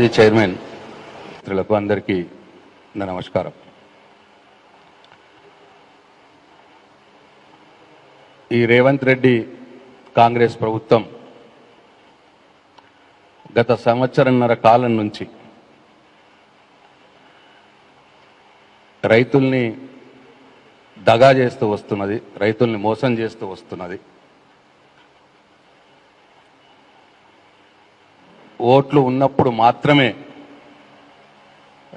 ఇది చైర్మన్ మిత్రులకు అందరికీ నా నమస్కారం. ఈ రేవంత్ రెడ్డి కాంగ్రెస్ ప్రభుత్వం గత సంవత్సరంన్నర కాలం నుంచి రైతుల్ని దగా చేస్తూ వస్తున్నది రైతుల్ని మోసం చేస్తూ వస్తున్నది. ఓట్లు ఉన్నప్పుడు మాత్రమే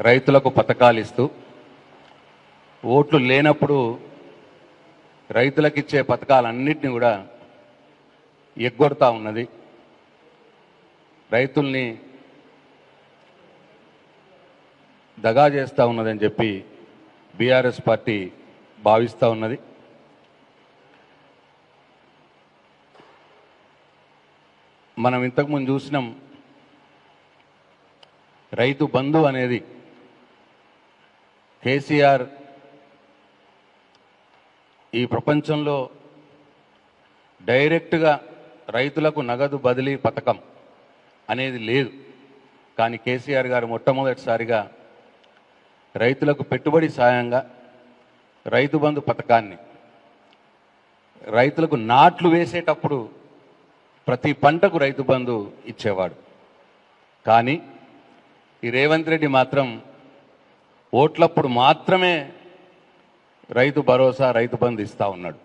రైతులకు పథకాలు ఇస్తూ ఓట్లు లేనప్పుడు రైతులకు ఇచ్చే పథకాలన్నింటినీ కూడా ఎగ్గొడతా ఉన్నది. రైతుల్ని దగా చేస్తూ ఉన్నదని చెప్పి బీఆర్ఎస్ పార్టీ భావిస్తూ ఉన్నది. మనం ఇంతకుముందు చూసినాం రైతు బంధు అనేది కేసీఆర్ ఈ ప్రపంచంలో డైరెక్ట్గా రైతులకు నగదు బదిలీ పథకం అనేది లేదు. కానీ కేసీఆర్ గారు మొట్టమొదటిసారిగా రైతులకు పెట్టుబడి సాయంగా రైతు బంధు పథకాన్ని రైతులకు నాట్లు వేసేటప్పుడు ప్రతి పంటకు రైతు బంధు ఇచ్చేవాడు. కానీ ఈ రేవంత్ రెడ్డి మాత్రం ఓట్లప్పుడు మాత్రమే రైతు భరోసా రైతు బంధు ఇస్తా ఉన్నాడు.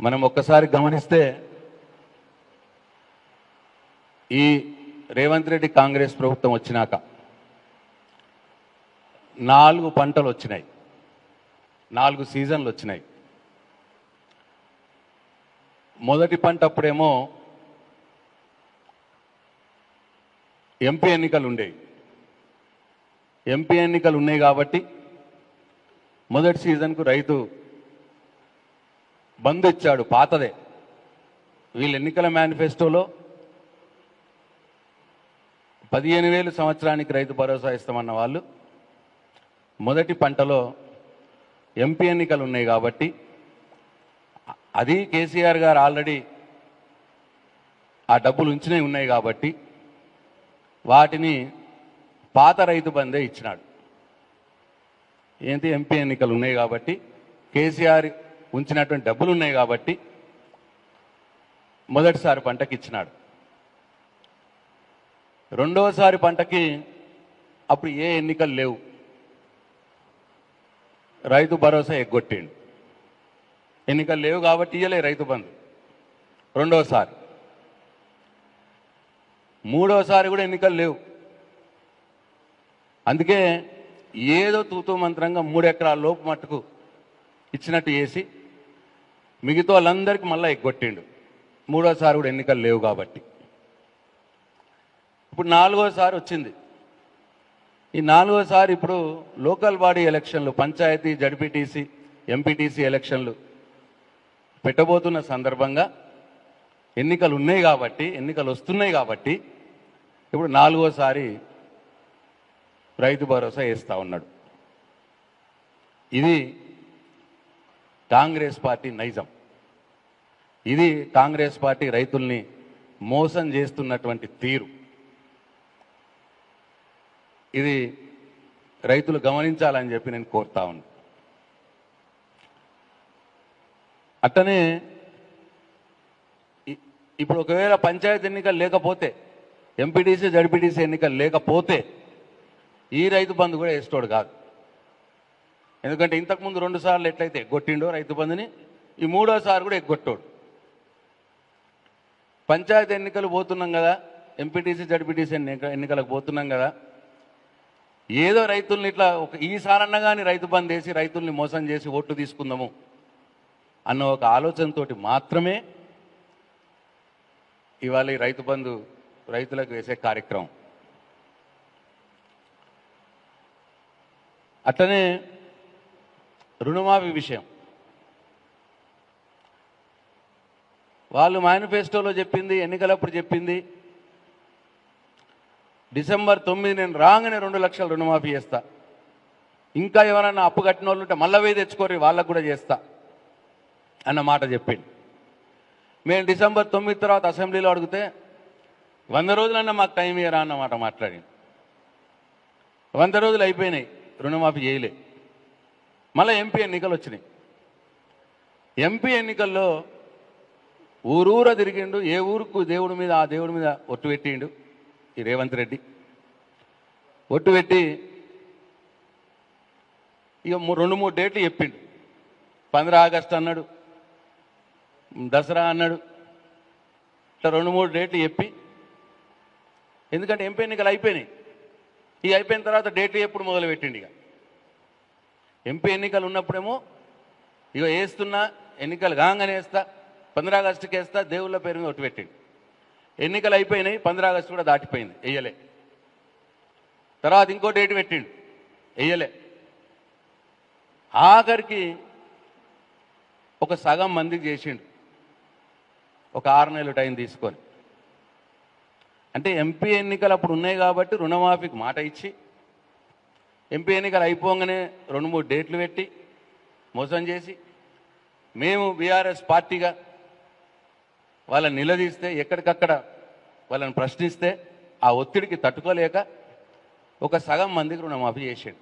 మనం ఒక్కసారి గమనిస్తే ఈ రేవంత్ రెడ్డి కాంగ్రెస్ ప్రభుత్వం వచ్చినాక నాలుగు పంటలు వచ్చినాయి. నాలుగు సీజన్లు వచ్చినాయి. మొదటి పంట అప్పుడేమో ఎంపీ ఎన్నికలు ఉండేవి. ఎంపీ ఎన్నికలు ఉన్నాయి కాబట్టి మొదటి సీజన్కు రైతు బంద్ ఇచ్చాడు పాతదే. వీళ్ళ ఎన్నికల మేనిఫెస్టోలో పదిహేను వేలు సంవత్సరానికి రైతు భరోసా ఇస్తామన్న వాళ్ళు మొదటి పంటలో ఎంపీ ఎన్నికలు ఉన్నాయి కాబట్టి అది కేసీఆర్ గారు ఆల్రెడీ ఆ డబ్బులు ఉంచినవి ఉన్నాయి కాబట్టి వాటిని పాత రైతు బందే ఇచ్చినాడు. ఏంటి ఎంపీ ఎన్నికలు ఉన్నాయి కాబట్టి కేసీఆర్ ఉంచినటువంటి డబ్బులు ఉన్నాయి కాబట్టి మొదటిసారి పంటకి ఇచ్చినాడు. రెండవసారి పంటకి అప్పుడు ఏ ఎన్నికలు లేవు. రైతు భరోసా ఎగ్గొట్టిండు. ఎన్నికలు లేవు కాబట్టి ఇయ్యలే రైతు బంధు. రెండోసారి మూడోసారి కూడా ఎన్నికలు లేవు. అందుకే ఏదో తూతూ మంత్రంగా మూడు ఎకరాల లోపు మట్టుకు ఇచ్చినట్టు చేసి మిగతా వాళ్ళందరికీ మళ్ళీ ఎగ్గొట్టిండు. మూడోసారి కూడా ఎన్నికలు లేవు కాబట్టి. ఇప్పుడు నాలుగోసారి వచ్చింది. ఈ నాలుగోసారి ఇప్పుడు లోకల్ బాడీ ఎలక్షన్లు పంచాయతీ జడ్పీటీసీ ఎంపీటీసీ ఎలక్షన్లు పెట్టబోతున్న సందర్భంగా ఎన్నికలు ఉన్నాయి కాబట్టి ఎన్నికలు వస్తున్నాయి కాబట్టి ఇప్పుడు నాలుగోసారి రైతు భరోసా వేస్తూ ఉన్నాడు. ఇది కాంగ్రెస్ పార్టీ నైజం. ఇది కాంగ్రెస్ పార్టీ రైతుల్ని మోసం చేస్తున్నటువంటి తీరు. ఇది రైతులు గమనించాలని చెప్పి నేను కోరుతా ఉన్నాను అట్టనే ఇప్పుడు ఒకవేళ పంచాయతీ ఎన్నికలు లేకపోతే ఎంపీటీసీ జడ్పీటీసీ ఎన్నికలు లేకపోతే ఈ రైతు బంధు కూడా వేస్తాడు కాదు. ఎందుకంటే ఇంతకుముందు రెండు సార్లు ఎట్లయితే ఎగ్గొట్టిండో రైతు బంధుని ఈ మూడోసారి కూడా ఎగ్గొట్టోడు. పంచాయతీ ఎన్నికలు పోతున్నాం కదా ఎంపీటీసీ జడ్పీటీసీ ఎన్నికలకు పోతున్నాం కదా ఏదో రైతుల్ని ఇట్లా ఒక ఈసారన్నా కానీ రైతు బంద్ వేసి రైతుల్ని మోసం చేసి ఓట్లు తీసుకుందాము అన్న ఒక ఆలోచనతోటి మాత్రమే ఇవాళ రైతు బంధు రైతులకు వేసే కార్యక్రమం. అట్లనే రుణమాఫీ విషయం. వాళ్ళు మేనిఫెస్టోలో చెప్పింది ఎన్నికలప్పుడు చెప్పింది డిసెంబర్ తొమ్మిది నేను రాగానే రెండు లక్షల రుణమాఫీ చేస్తా. ఇంకా ఎవరైనా అప్పు కట్టిన వాళ్ళు ఉంటే మళ్ళీ తెచ్చుకోరు తెచ్చుకోరి వాళ్ళకు కూడా చేస్తా అన్న మాట చెప్పింది మేము డిసెంబర్ తొమ్మిది తర్వాత అసెంబ్లీలో అడిగితే వంద రోజులన్నా మాకు టైం ఇయ్యరా అన్నమాట మాట్లాడి వంద రోజులు అయిపోయినాయి రుణమాఫీ చేయలే. మళ్ళీ ఎంపీ ఎన్నికలు వచ్చినాయి. ఎంపీ ఎన్నికల్లో ఊరూర తిరిగిండు ఏ ఊరుకు దేవుడి మీద ఆ దేవుడి మీద ఒట్టు పెట్టిండు ఈ రేవంత్ రెడ్డి. ఒట్టు పెట్టి ఇక మూ- రెండు మూడు డేట్లు చెప్పిండు. పంద్ర ఆగస్టు అన్నాడు దసరా అన్నాడు. ఇట్లా రెండు మూడు డేట్లు చెప్పి ఎందుకంటే ఎంపీ ఎన్నికలు అయిపోయినాయి. ఇక అయిపోయిన తర్వాత డేట్లు ఎప్పుడు మొదలు పెట్టిండు ఇక. ఎంపీ ఎన్నికలు ఉన్నప్పుడేమో ఇక వేస్తున్నా ఎన్నికలు కాగానే వేస్తా పంద్రా ఆగస్టుకి వేస్తా దేవుళ్ళ పేరు మీద ఒట్టు పెట్టిండు. ఎన్నికలు అయిపోయినాయి పంద్రా ఆగస్టు కూడా దాటిపోయింది వెయ్యలే తర్వాత ఇంకో డేట్ పెట్టిండు వెయ్యలే ఆఖరికి ఒక సగం మందికి చేసిండు. ఒక ఆరు నెలలు టైం తీసుకొని. అంటే ఎంపీ ఎన్నికలు అప్పుడు ఉన్నాయి కాబట్టి రుణమాఫీకి మాట ఇచ్చి ఎంపీ ఎన్నికలు అయిపోగానే రెండు మూడు డేట్లు పెట్టి మోసం చేసి మేము బీఆర్ఎస్ పార్టీగా వాళ్ళని నిలదీస్తే ఎక్కడికక్కడ వాళ్ళని ప్రశ్నిస్తే ఆ ఒత్తిడికి తట్టుకోలేక ఒక సగం మందికి రుణమాఫీ చేసాడు.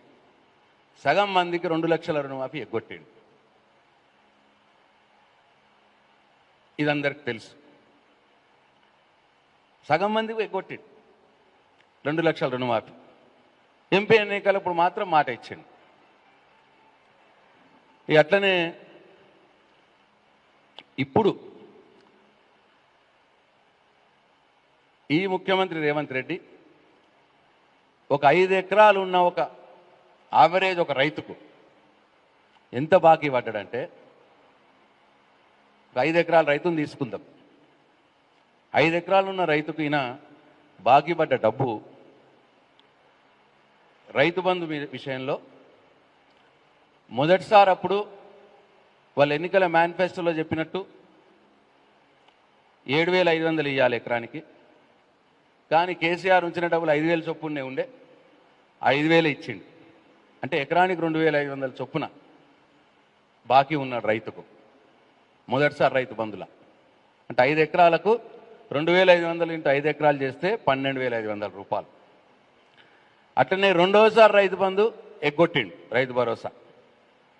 సగం మందికి రెండు లక్షల రుణమాఫీ ఎగ్గొట్టాడు. ఇది అందరికి తెలుసు. సగం మందికి ఎగ్గొట్టాడు రెండు లక్షల రుణమాఫీ. ఎంపీ ఎన్నికలప్పుడు మాత్రం మాట ఇచ్చిండు. ఇక అట్లనే ఇప్పుడు ఈ ముఖ్యమంత్రి రేవంత్ రెడ్డి ఒక ఐదు ఎకరాలు ఉన్న ఒక యావరేజ్ ఒక రైతుకు ఎంత బాకీ పడ్డాడంటే ఐదు ఎకరాల రైతును తీసుకుందాం. ఐదు ఎకరాలు ఉన్న రైతుకు ఈయన బాకీ పడ్డ డబ్బు రైతు బంధు విషయంలో మొదటిసారి అప్పుడు వాళ్ళ ఎన్నికల మేనిఫెస్టోలో చెప్పినట్టు ఏడు వేల ఐదు వందలు ఇవ్వాలి ఎకరానికి. కానీ కేసీఆర్ ఉంచిన డబ్బులు ఐదు వేల చొప్పునే ఉండే ఐదు వేలు ఇచ్చిండు. అంటే ఎకరానికి రెండు వేల ఐదు వందల చొప్పున బాకీ ఉన్నాడు రైతుకు. మొదటిసారి రైతు బంధుల. అంటే ఐదు ఎకరాలకు రెండు వేల ఐదు వందలు ఇంటూ ఐదు ఎకరాలు చేస్తే పన్నెండు వేల ఐదు వందల రూపాయలు. అట్లనే రెండవసారి రైతు బంధు ఎగ్గొట్టిండు రైతు భరోసా.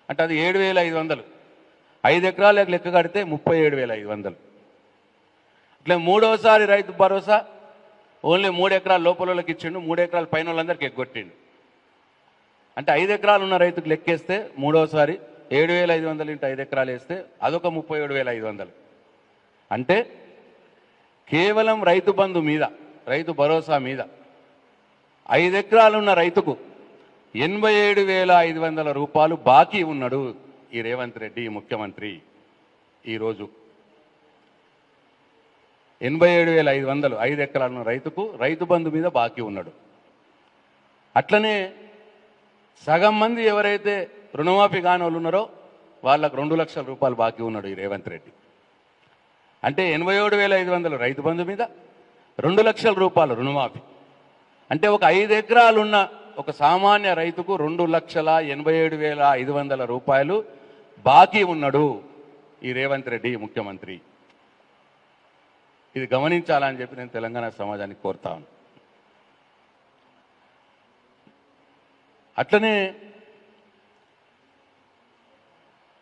అంటే అది ఏడు వేల ఐదు వందలు. ఐదు ఎకరాలకు లెక్క కడితే ముప్పై ఏడు వేల ఐదు వందలు. అట్లే మూడవసారి రైతు భరోసా ఓన్లీ మూడు ఎకరాల లోపలకి ఇచ్చిండు మూడు ఎకరాల పైన వాళ్ళందరికీ ఎగ్గొట్టిండు. అంటే ఐదు ఎకరాలు ఉన్న రైతుకు లెక్కేస్తే మూడవసారి ఏడు వేల ఐదు వందలు ఇంటూ ఐదు ఎకరాలు వేస్తే అదొక ముప్పై ఏడు వేల ఐదు వందలు అంటే కేవలం రైతు బంధు మీద రైతు భరోసా మీద ఐదు ఎకరాలున్న రైతుకు ఎనభై ఏడు వేల ఐదు వందల రూపాయలు బాకీ ఉన్నాడు ఈ రేవంత్ రెడ్డి ఈ ముఖ్యమంత్రి ఈరోజు. ఎనభై ఏడు వేల ఐదు వందలు ఐదు ఎకరాలున్న రైతుకు రైతు బంధు మీద బాకీ ఉన్నాడు. అట్లనే సగం మంది ఎవరైతే రుణమాఫీ కాని వాళ్ళు ఉన్నారో వాళ్ళకు రెండు లక్షల రూపాయలు బాకీ ఉన్నాడు ఈ రేవంత్ రెడ్డి. అంటే ఎనభై ఏడు వేల ఐదు వందలు రైతు బంధు మీద రెండు లక్షల రూపాయలు రుణమాఫీ. అంటే ఒక ఐదు ఎకరాలున్న ఒక సామాన్య రైతుకు రెండు లక్షల ఎనభై ఏడు వేల ఐదు వందల రూపాయలు బాకీ ఉన్నాడు ఈ రేవంత్ రెడ్డి ముఖ్యమంత్రి. ఇది గమనించాలని చెప్పి నేను తెలంగాణ సమాజానికి కోరుతా అట్లనే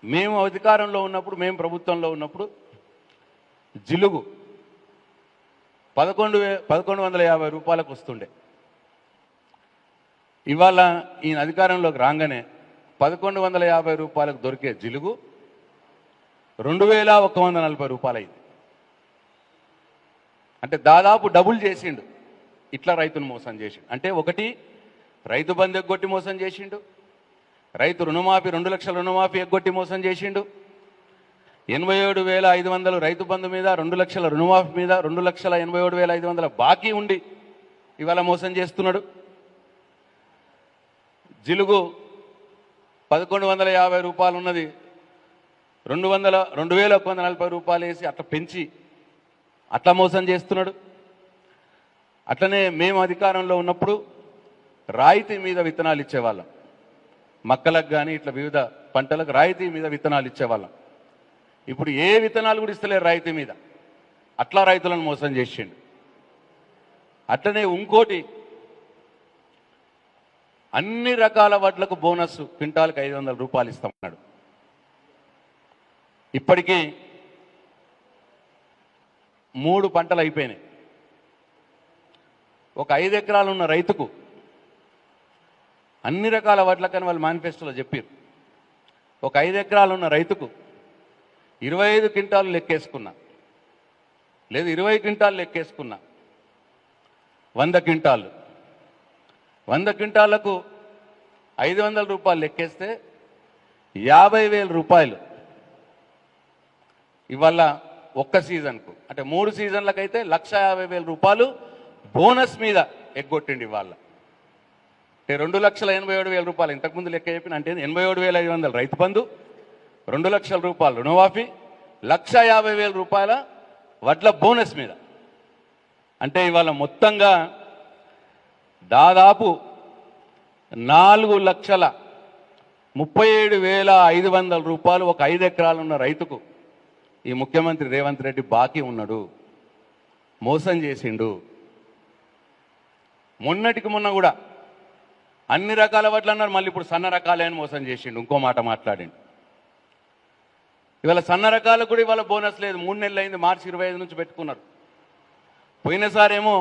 మేము అధికారంలో ఉన్నప్పుడు మేము ప్రభుత్వంలో ఉన్నప్పుడు జిలుగు పదకొండు వే పదకొండు వందల యాభై రూపాయలకు వస్తుండే. ఇవాళ ఈయన అధికారంలోకి రాగానే పదకొండు వందల యాభై రూపాయలకు దొరికే జిలుగు రెండు వేల ఒక వంద నలభై రూపాయలు అయింది అంటే దాదాపు డబుల్ చేసిండు. ఇట్లా రైతును మోసం చేసిండు. అంటే ఒకటి రైతు బంధు ఎగ్గొట్టి మోసం చేసిండు. రైతు రుణమాఫీ రెండు లక్షల రుణమాఫీ ఎగ్గొట్టి మోసం చేసిండు. ఎనభై ఏడు వేల ఐదు వందలు రైతు బంధు మీద రెండు లక్షల రుణమాఫీ మీద రెండు లక్షల ఎనభై ఏడు వేల ఐదు వందల బాకీ ఉండి ఇవాళ మోసం చేస్తున్నాడు. జిలుగు పదకొండు వందల యాభై రూపాయలు ఉన్నది రెండు వందల రెండు వేల ఒక వందల నలభై రూపాయలు వేసి అట్లా పెంచి అట్లా మోసం చేస్తున్నాడు. అట్లనే మేము అధికారంలో ఉన్నప్పుడు రాయితీ మీద విత్తనాలు ఇచ్చేవాళ్ళం. మక్కలకు కానీ ఇట్లా వివిధ పంటలకు రాయితీ మీద విత్తనాలు ఇచ్చేవాళ్ళం. ఇప్పుడు ఏ విత్తనాలు కూడా ఇస్తలేరు రాయితీ మీద. అట్లా రైతులను మోసం చేసిండు. అట్లనే ఇంకోటి అన్ని రకాల వడ్లకు బోనస్ క్వింటాల్కి ఐదు వందల రూపాయలు ఇస్తామన్నాడు. ఇప్పటికీ మూడు పంటలు అయిపోయినాయి. ఒక ఐదు ఎకరాలు ఉన్న రైతుకు అన్ని రకాల వడ్లకని వాళ్ళు మేనిఫెస్టోలో చెప్పారు ఒక ఐదు ఎకరాలు ఉన్న రైతుకు ఇరవై ఐదు క్వింటాలు లెక్కేసుకున్నా. లేదు ఇరవై క్వింటాలు లెక్కేసుకున్నా. వంద క్వింటాలు. వంద క్వింటాలకు ఐదు వందల రూపాయలు లెక్కేస్తే యాభై వేల రూపాయలు. ఇవాళ ఒక్క సీజన్కు. అంటే మూడు సీజన్లకైతే లక్ష యాభై వేల రూపాయలు బోనస్ మీద ఎగ్గొట్టిండి ఇవాళ. అంటే రెండు లక్షల ఎనభై ఏడు వేల రూపాయలు ఇంతకుముందు లెక్క చెప్పిన అంటే ఎనభై ఏడు వేల ఐదు వందలు రైతు బంధు రెండు లక్షల రూపాయలు రుణమాఫీ లక్ష యాభై వేల రూపాయల వడ్ల బోనస్ మీద. అంటే ఇవాళ మొత్తంగా దాదాపు నాలుగు లక్షల ముప్పై ఏడు వేల ఐదు వందల రూపాయలు ఒక ఐదు ఎకరాలు ఉన్న రైతుకు ఈ ముఖ్యమంత్రి రేవంత్ రెడ్డి బాకీ ఉన్నాడు మోసం చేసిండు. మొన్నటికి మొన్న కూడా అన్ని రకాల వడ్లు అన్నారు. మళ్ళీ ఇప్పుడు సన్న రకాలైన మోసం చేసిండు. ఇంకో మాట మాట్లాడిండు. ఇవాళ సన్న రకాలకు కూడా ఇవాళ బోనస్ లేదు. మూడు నెలలు అయింది. మార్చి ఇరవై ఐదు నుంచి పెట్టుకున్నారు. పోయినసారేమో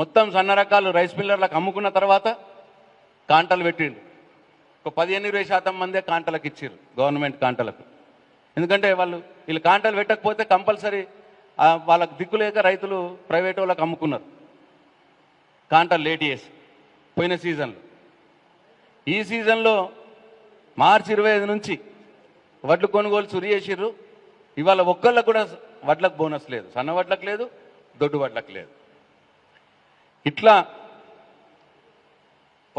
మొత్తం సన్న రకాలు రైస్ మిల్లర్లకు అమ్ముకున్న తర్వాత కాంటలు పెట్టిండు. ఒక పదిహేను ఇరవై శాతం మందే కాంటలకు ఇచ్చారు గవర్నమెంట్ కాంటలకు. ఎందుకంటే వాళ్ళు వీళ్ళు కాంటలు పెట్టకపోతే కంపల్సరీ వాళ్ళకు దిక్కులేక రైతులు ప్రైవేట్ వాళ్ళకి అమ్ముకున్నారు. కాంటలు లేట్ చేసి. పోయిన సీజన్లో. ఈ సీజన్లో మార్చి ఇరవై ఐదు నుంచి వడ్లు కొనుగోలు సురి చేసిర్రు. ఇవాళ ఒక్కళ్ళకు కూడా వడ్లకు బోనస్ లేదు. సన్న వడ్లకు లేదు దొడ్డు వడ్లకు లేదు. ఇట్లా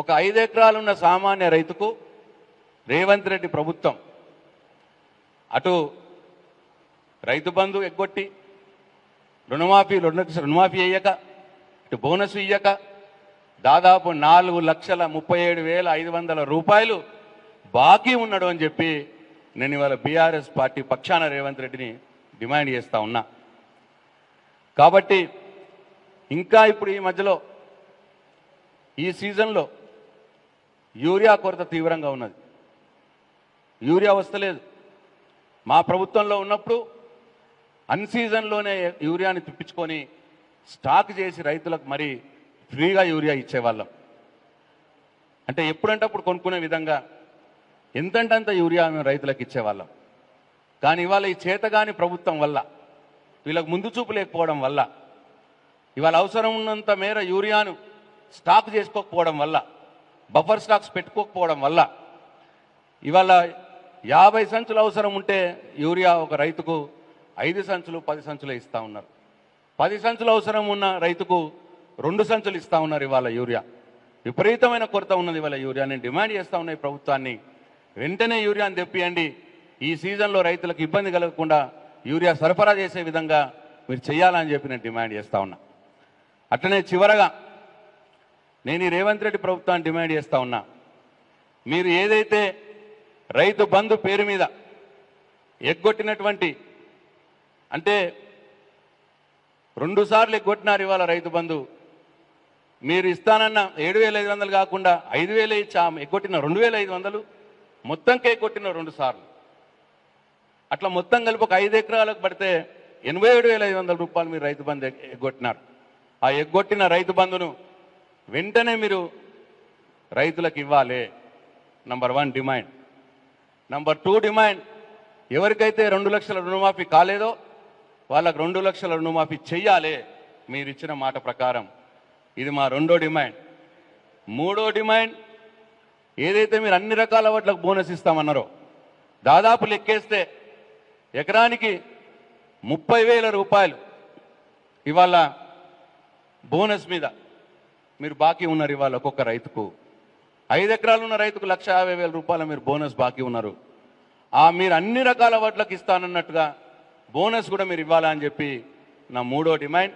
ఒక ఐదు ఎకరాలున్న సామాన్య రైతుకు రేవంత్ రెడ్డి ప్రభుత్వం అటు రైతు బంధు ఎగ్గొట్టి రుణమాఫీ రుణ రుణమాఫీ అయ్యాక ఇటు బోనస్ ఇయ్యక దాదాపు నాలుగు లక్షల ముప్పై ఏడు వేల ఐదు వందల రూపాయలు బాకీ ఉన్నాడు అని చెప్పి నేను ఇవాళ బీఆర్ఎస్ పార్టీ పక్షాన రేవంత్ రెడ్డిని డిమాండ్ చేస్తా ఉన్నా. కాబట్టి ఇంకా ఇప్పుడు ఈ మధ్యలో ఈ సీజన్లో యూరియా కొరత తీవ్రంగా ఉన్నది. యూరియా వస్తలేదు. మా ప్రభుత్వంలో ఉన్నప్పుడు అన్ సీజన్లోనే యూరియాని తిప్పించుకొని స్టాక్ చేసి రైతులకు మరి ఫ్రీగా యూరియా ఇచ్చేవాళ్ళం. అంటే ఎప్పుడంటే అప్పుడు కొనుక్కునే విధంగా ఎంతంటే అంత యూరియా మేము రైతులకు ఇచ్చేవాళ్ళం. కానీ ఇవాళ ఈ చేతగాని ప్రభుత్వం వల్ల వీళ్ళకి ముందు చూపు లేకపోవడం వల్ల ఇవాళ అవసరం ఉన్నంత మేర యూరియాను స్టాక్ చేసుకోకపోవడం వల్ల బఫర్ స్టాక్స్ పెట్టుకోకపోవడం వల్ల ఇవాళ యాభై సంచులు అవసరం ఉంటే యూరియా ఒక రైతుకు ఐదు సంచులు పది సంచులు ఇస్తూ ఉన్నారు. పది సంచులు అవసరం ఉన్న రైతుకు రెండు సంచులు ఇస్తా ఉన్నారు ఇవాళ యూరియా. విపరీతమైన కొరత ఉన్నది ఇవాళ యూరియా. నేను డిమాండ్ చేస్తా ఉన్నాయి ప్రభుత్వాన్ని. వెంటనే యూరియాని తెప్పియండి. ఈ సీజన్లో రైతులకు ఇబ్బంది కలగకుండా యూరియా సరఫరా చేసే విధంగా మీరు చేయాలని చెప్పి నేను డిమాండ్ చేస్తా ఉన్నా. అట్లనే చివరగా నేను ఈ రేవంత్ రెడ్డి ప్రభుత్వాన్ని డిమాండ్ చేస్తా ఉన్నా. మీరు ఏదైతే రైతు బంధు పేరు మీద ఎగ్గొట్టినటువంటి అంటే రెండుసార్లు ఎగ్గొట్టినారు ఇవాళ రైతు బంధు మీరు ఇస్తానన్న ఏడు వేల ఐదు వందలు కాకుండా ఐదు వేలు ఇచ్చా ఎగ్గొట్టిన రెండు వేల ఐదు వందలు మొత్తంకే ఎగ్గొట్టిన రెండు సార్లు. అట్లా మొత్తం కలిపి ఒక ఐదు ఎకరాలకు పడితే ఎనభై ఏడు వేల ఐదు వందల రూపాయలు మీరు రైతు బంధు ఎగ్గొట్టినారు. ఆ ఎగ్గొట్టిన రైతు బంధును వెంటనే మీరు రైతులకు ఇవ్వాలి. Number one demand number two demand ఎవరికైతే రెండు లక్షల రుణమాఫీ కాలేదో వాళ్ళకు రెండు లక్షల రుణమాఫీ చెయ్యాలి. మీరు ఇచ్చిన మాట ప్రకారం. ఇది మా రెండో డిమాండ్. మూడో డిమాండ్ ఏదైతే మీరు అన్ని రకాల వాటికి బోనస్ ఇస్తామన్నారో దాదాపు లెక్కేస్తే ఎకరానికి ముప్పై వేల రూపాయలు ఇవాళ బోనస్ మీద మీరు బాకీ ఉన్నారు ఇవాళ ఒక్కొక్క రైతుకు. ఐదు ఎకరాలు ఉన్న రైతుకు లక్ష యాభై వేల రూపాయలు మీరు బోనస్ బాకీ ఉన్నారు. ఆ మీరు అన్ని రకాల వాటికి ఇస్తానన్నట్టుగా బోనస్ కూడా మీరు ఇవ్వాలని చెప్పి నా మూడో డిమాండ్.